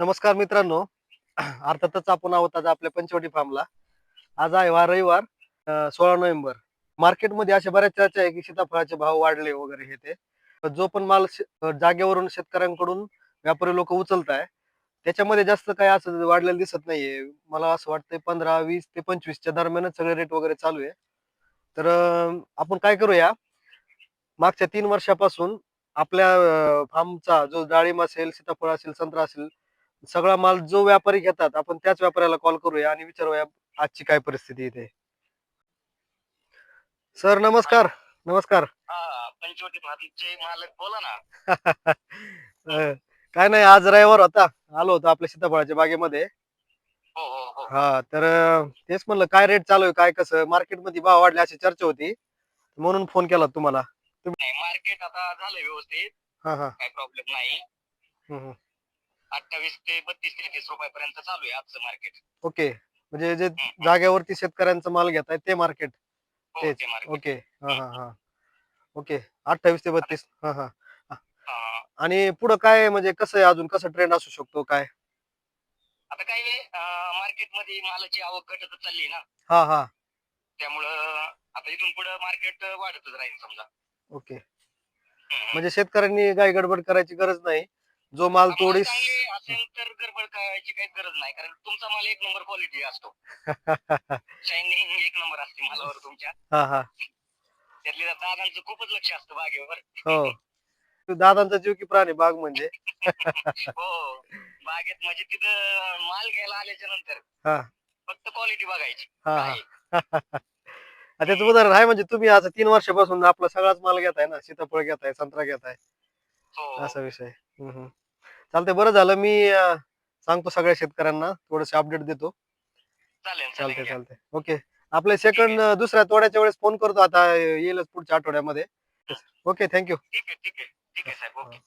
नमस्कार मित्रांनो. अर्थातच आपण आहोत आज आपल्या पंचवटी फार्मला. आज आहे वा रविवार सोळा नोव्हेंबर. मार्केटमध्ये अशा बऱ्याच चर्चा आहे की सीताफळाचे भाव वाढले वगैरे हे ते. जो पण माल शे- जागेवरून शेतकऱ्यांकडून व्यापारी लोक उचलत आहे त्याच्यामध्ये जास्त काय असं वाढलेलं दिसत नाहीये. मला असं वाटतंय पंधरा वीस ते पंचवीसच्या दरम्यानच सगळे रेट वगैरे चालू आहे. तर आपण काय करूया? मागच्या तीन वर्षापासून आपल्या फार्मचा जो डाळिंब असेल सीताफळ असेल संत्रा असेल सगळा माल जो व्यापारी घेतात आपण त्याच व्यापाऱ्याला कॉल करूया आणि विचारूया आजची काय परिस्थिती इथे सर नमस्कार. नमस्कार. हा पंचवटी फार्मचे मालक बोला ना. अं, काय नाही आज रविवार होता. आलो होतो आपल्या सीताफळाच्या बागेमध्ये. हो हो हो. हा तर अं, तेच म्हणलं काय रेट चालू आहे काय कसं? मार्केटमध्ये भाव वाढले अशी चर्चा होती. म्हणून फोन केला तुम्हाला. नाही मार्केट आता झालं व्यवस्थित. हा हा. काही प्रॉब्लेम नाही. हम्म, हम्म. अठ्ठावीस ते बत्तीस तेहतीस रुपयापर्यंत चालू आहे आजचं मार्केट ओके. म्हणजे जे जागेवरती शेतकऱ्यांचा माल घेताय ते मार्केट हो तेच. ते मार्केट ओके. हा हा हा. ओके. अठ्ठावीस ते बत्तीस. हा हा. आणि पुढं काय म्हणजे कसं आहे अजून? कसं ट्रेंड असू शकतो? काय? आता काय मार्केटमध्ये मालाची आवक घटत चालली ना. हा हा. त्यामुळं आता इथून पुढे मार्केट वाढतच राहील समजा. ओके. हम्म. म्हणजे शेतकऱ्यांनी काही गडबड करायची गरज नाही. जो माल आम्हाला तोडीस चांगले असेल तर गडबड करायची काही गरज नाही कारण तुमचा माल एक नंबर क्वालिटी असतो. हा शायनिंग एक नंबर असते मालावर तुमच्या. हा त्यातल्या दादांचं खूपच लक्ष असतं बागेवर. हो. तू दादांचा जीव की प्राणी बाग म्हणजे? हो. बागेत म्हणजे तिथं माल घ्यायला आल्याच्यानंतर हा. फक्त क्वालिटी बघायची. हा काय? हा त्याचं उदाहरण आहे म्हणजे तुम्ही आता तीन वर्षापासून आपला सगळाच माल घेताय ना सीताफळ घेताय संत्रा घेताय. असा विषय. चालतंय बरं झालं. मी अं, सांगतो सगळ्या शेतकऱ्यांना. थोडस अपडेट देतो. चालेल चालतंय चालेल चालतंय. ओके. आपले सेकंड दुसऱ्या तोड्याच्या वेळेस फोन करतो. आता येईलच पुढच्या आठवड्यामध्ये. Okay thank you. ठीक आहे ठीक आहे. ठीक आहे साहेब. ओके.